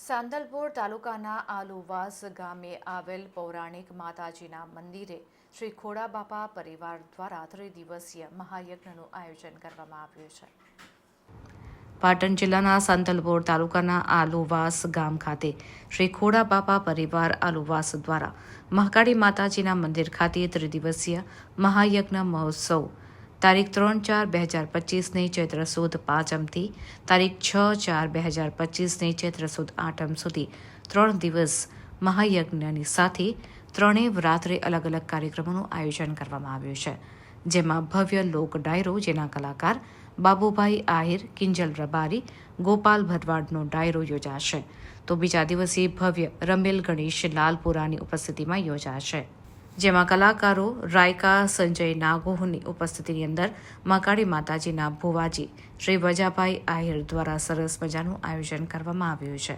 સાંદલપુર તાલુકાના આલુવાસ ગામે આવેલ પૌરાણિક માતાજીના મંદિરે શ્રી ખોડાબાપા પરિવાર દ્વારા ત્રિદિવસીય મહાયજ્ઞનું આયોજન કરવામાં આવ્યું છે. પાટણ જિલ્લાના સાંતલપુર તાલુકાના આલુવાસ ગામ ખાતે શ્રી ખોડાબાપા પરિવાર આલુવાસ દ્વારા મહાકાળી માતાજીના મંદિર ખાતે ત્રિદિવસીય મહાયજ્ઞ મહોત્સવ તારીખ ત્રણ ચાર બે હજાર પચીસની ચૈત્ર સુદ પાંચમથી તારીખ છ ચાર બે હજાર પચીસની ચૈત્ર સુદ આઠમ સુધી ત્રણ દિવસ મહાયજ્ઞની સાથે ત્રણેય રાત્રે અલગ અલગ કાર્યક્રમોનું આયોજન કરવામાં આવ્યું છે. જેમાં ભવ્ય લોક ડાયરો જેના કલાકાર બાબુભાઈ આહિર, કિંજલ રબારી, ગોપાલ ભરવાડનો ડાયરો યોજાશે. તો બીજા દિવસે ભવ્ય રમેલ ગણેશ લાલપુરાની ઉપસ્થિતિમાં યોજાશે. જેમાં કલાકારો રાયકા, સંજય નાગોહની ઉપસ્થિતિની અંદર મહાકાળી માતાજીના ભુવાજી શ્રી વજાભાઈ આહિર દ્વારા સરસ મજાનું આયોજન કરવામાં આવ્યું છે.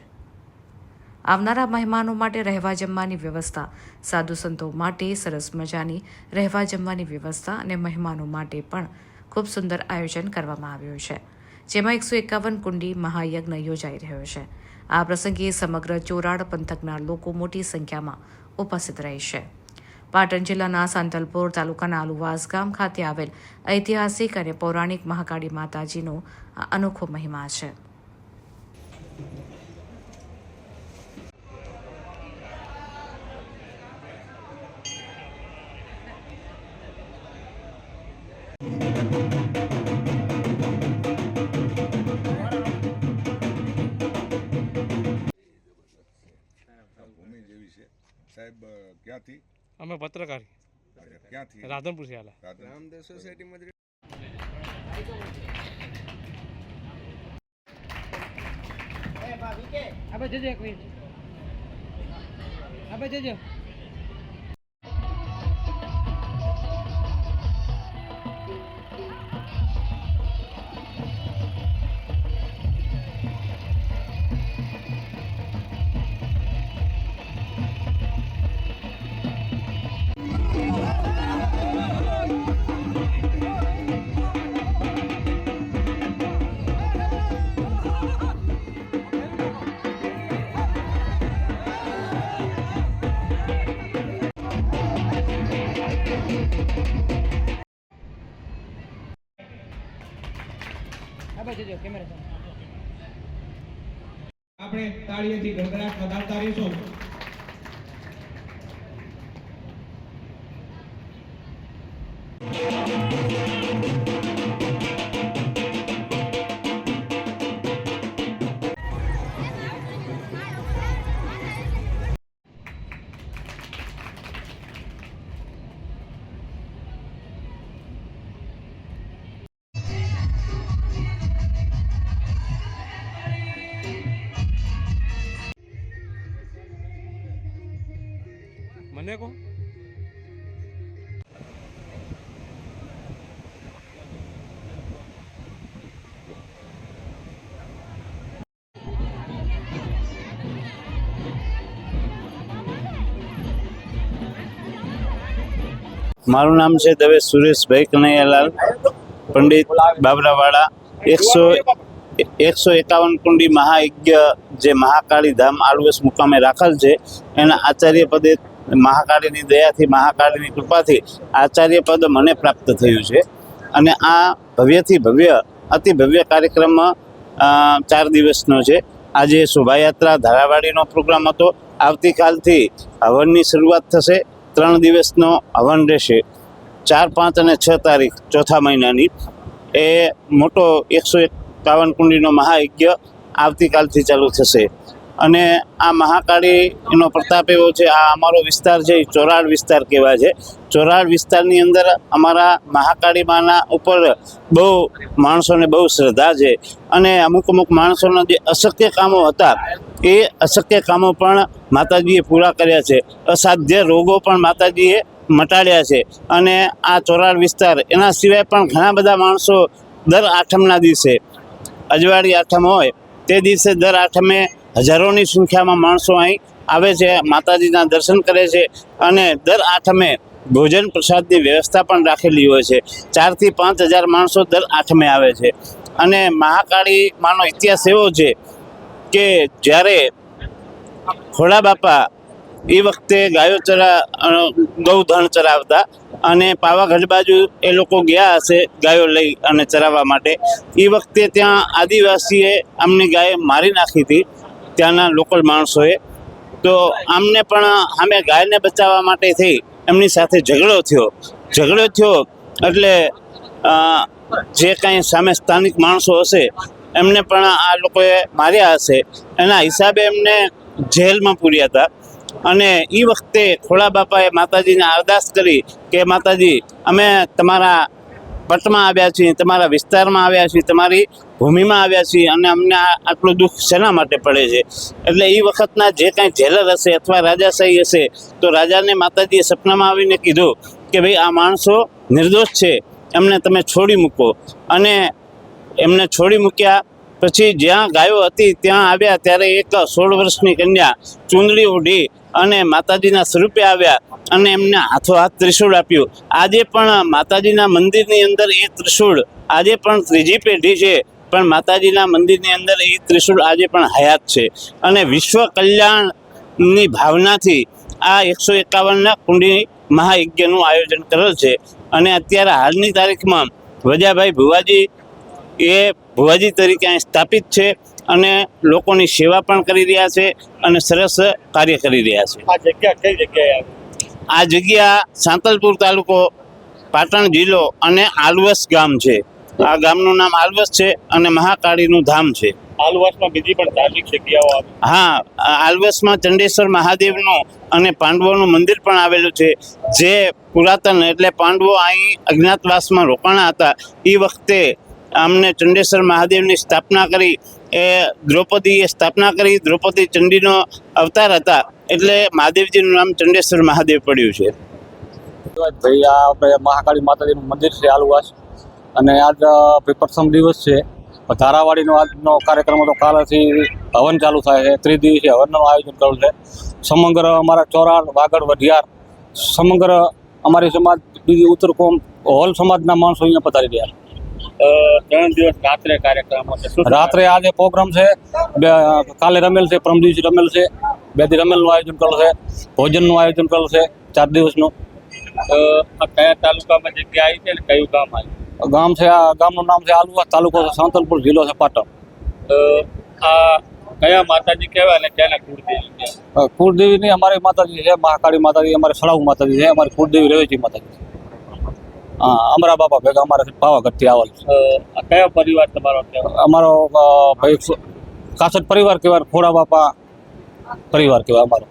આવનારા મહેમાનો માટે રહેવા જમવાની વ્યવસ્થા, સાધુ સંતો માટે સરસ મજાની રહેવા જમવાની વ્યવસ્થા અને મહેમાનો માટે પણ ખૂબ સુંદર આયોજન કરવામાં આવ્યું છે. જેમાં એકસો એકાવન કુંડી મહાયજ્ઞ યોજાઈ રહ્યો છે. આ પ્રસંગે સમગ્ર ચોરાડ પંથકના લોકો મોટી સંખ્યામાં ઉપસ્થિત રહેશે પાટણ જિલ્લાના સાંતલપુર તાલુકાના આલુવાસ ગામ ખાતે આવેલ ઐતિહાસિક અને પૌરાણિક મહાકાળી માતાજીનો અનોખો મહિમા છે. છે. સાહેબ ક્યાંથી? અમે પત્રકાર. ક્યાંથી? રાધનપુરથી આલા. રામદેવ સોસાયટીમાં આપણે જજો એક મિનિટ. આપણે જજો. આપણે તાળીએથી આપણે વધારતા રહીશું. મને કહો. મારું નામ છે દવે સુરેશભાઈ કનૈયાલાલ, પંડિત બાબરાવાડા, એકસો એકસો એકાવન કુંડી મહાયજ્ઞ જે મહાકાળી ધામ આલવેસ મુકામે રાખેલ છે. એના આચાર્ય પદે મહાકાળીની દયાથી, મહાકાળીની કૃપાથી આચાર્ય પદ મને પ્રાપ્ત થયું છે. અને આ ભવ્યથી ભવ્ય, અતિ ભવ્ય કાર્યક્રમ ચાર દિવસનો છે. આજે શોભાયાત્રા ધારાવાડીનો પ્રોગ્રામ હતો. આવતીકાલથી હવનની શરૂઆત થશે. ત્રણ દિવસનો હવન રહેશે. ચાર, પાંચ અને છ તારીખ, ચોથા મહિનાની. એ મોટો એકસો એકાવન કુંડીનો મહાયજ્ઞ આવતીકાલથી ચાલુ થશે. અને આ મહાકાળીનો પ્રતાપ એવો છે, આ અમારો વિસ્તાર છે, એ ચોરાડ વિસ્તાર કહેવાય છે. ચોરાડ વિસ્તારની અંદર અમારા મહાકાળી માના ઉપર બહુ માણસોને બહુ શ્રદ્ધા છે અને અમુક અમુક માણસોના જે અશક્ય કામો હતા, એ અશક્ય કામો પણ માતાજીએ પૂરા કર્યા છે. અસાધ્ય રોગો પણ માતાજીએ મટાડ્યા છે અને આ ચોરાડ વિસ્તાર, એના સિવાય પણ ઘણા બધા માણસો દર આઠમના દિવસે, અજવાળી આઠમ હોય, તે દિવસે દર આઠમે હજારોની સંખ્યામાં માણસો અહીં આવે છે, માતાજીના દર્શન કરે છે અને દર આઠમે ભોજન પ્રસાદની વ્યવસ્થા પણ રાખેલી હોય છે. ચારથી પાંચ હજાર માણસો દર આઠમે આવે છે. અને મહાકાળી માનો ઇતિહાસ એવો છે કે જ્યારે ખોડા બાપા એ વખતે ગાયો ચરા ગૌધણ ચરાવતા અને પાવાગઢ બાજુ એ લોકો ગયા હશે ગાયો લઈ અને ચરાવવા માટે, એ વખતે ત્યાં આદિવાસીએ આમની ગાય મારી નાખી હતી. ત્યાંના લોકલ માણસોએ. તો આમને પણ આમે ગાયને બચાવવા માટે થઈ એમની સાથે ઝઘડો થયો. ઝઘડો થયો એટલે જે કાંઈ સામે સ્થાનિક માણસો હશે, એમને પણ આ લોકોએ માર્યા હશે. એના હિસાબે એમને જેલમાં પૂર્યા હતા. અને એ વખતે ખોળા બાપાએ માતાજીને અરદાસ કરી કે, માતાજી, અમે તમારા પટમાં આવ્યા છીએ, તમારા વિસ્તારમાં આવ્યા છીએ, તમારી ભૂમિમાં આવ્યા છીએ અને અમને આટલું દુઃખ શેના માટે પડે છે? એટલે એ વખતના જે કાંઈ જેલર હશે અથવા રાજાશાહી હશે, તો રાજાને માતાજીએ સપનામાં આવીને કીધું કે ભાઈ, આ માણસો નિર્દોષ છે, એમને તમે છોડી મૂકો. અને એમને છોડી મૂક્યા પછી જ્યાં ગાયો હતી ત્યાં આવ્યા, ત્યારે એક સોળ વર્ષની કન્યા ચૂંદડી ઓઢી અને માતાજીના સ્વરૂપે આવ્યા અને એમને હાથો હાથ ત્રિશૂળ આપ્યું. આજે પણ માતાજીના મંદિરની અંદર એ ત્રિશૂળ આજે પણ ત્રીજી પેઢી છે, પણ માતાજીના મંદિરની અંદર એ ત્રિશૂળ આજે પણ હયાત છે. અને વિશ્વ કલ્યાણની ભાવનાથી આ એકસો એકાવનના કુંડી મહાયજ્ઞનું આયોજન કરેલ છે. અને અત્યારે હાલની તારીખમાં વજાભાઈ ભુવાજી એ ભુવાજી તરીકે અહીં સ્થાપિત છે. અને લોકોની સેવા પણ કરી રહ્યા છે અને સરસ કાર્ય કરી રહ્યા છે. આ જગ્યા કઈ જગ્યાએ આ જગ્યા સાંતલપુર તાલુકો પાટણ જિલ્લો અને આલવસ ગામ છે. આ ગામનું નામ આલવસ છે અને મહાકાળીનું ધામ છે. આલવાસમાં બીજી પણ ધાર્મિક જગ્યાઓ આવી. હા આલવસમાં ચંડેશ્વર મહાદેવનું અને પાંડવોનું મંદિર પણ આવેલું છે. જે પુરાતન એટલે પાંડવો અહીં અજ્ઞાતવાસમાં રોકાણા હતા. એ વખતે આમને ચંડેશ્વર મહાદેવની સ્થાપના કરી, એ દ્રૌપદીએ સ્થાપના કરી, દ્રૌપદી ચંડીનો અવતાર હતા, એટલે મહાદેવજીનું નામ ચંડેશ્વર મહાદેવ પડ્યું છે. ભાઈ, આ આપણે મહાકાળી માતાજીનું મંદિર છે આલુવાસ અને આજ પ્રથમ દિવસ છે. ધારાવાડીનો આજનો કાર્યક્રમ હતો, કાલથી હવન ચાલુ થાય છે, ત્રિદિવસીય હવનનું આયોજન કરેલું છે. સમગ્ર અમારા ચોરાણ વાગડ, વઢિયાર, સમગ્ર અમારી સમાજ, બીજી ઉત્તર કોમ, હોલ સમાજના માણસો અહીંયા પધારી રહ્યા છે. ત્રણ દિવસ રાત્રે કાર્યક્રમ રાત્રે આજે પ્રોગ્રામ છે. બે કાલે રમેલ છે પરમ દિવસે રમેલ છે. બે દી રમેલનું આયોજન કરેલું છે ભોજનનું આયોજન કરેલું છે ચાર દિવસનું. કયા તાલુકામાં જગ્યા આવી છે ને કયું ગામ આવ્યું ગામ છે આ ગામનું નામ છે આલુવા. તાલુકો છે સાંતલપુર જિલ્લો છે પાટણ. આ કયા માતાજી કહેવાય અને ક્યાંના કુળદેવી કુળદેવી નહીં અમારી માતાજી છે મહાકાળી માતાજી અમારી સળાવ માતાજી છે અમારી કુળદેવી રેવજી માતાજી હા અમરા બાપા ભેગા અમારે પાવાગઢથી આવેલ આ કયો પરિવાર તમારો અમારો ભાઈ કાસટ પરિવાર કહેવાય ખોડા બાપા પરિવાર કહેવાય અમારો.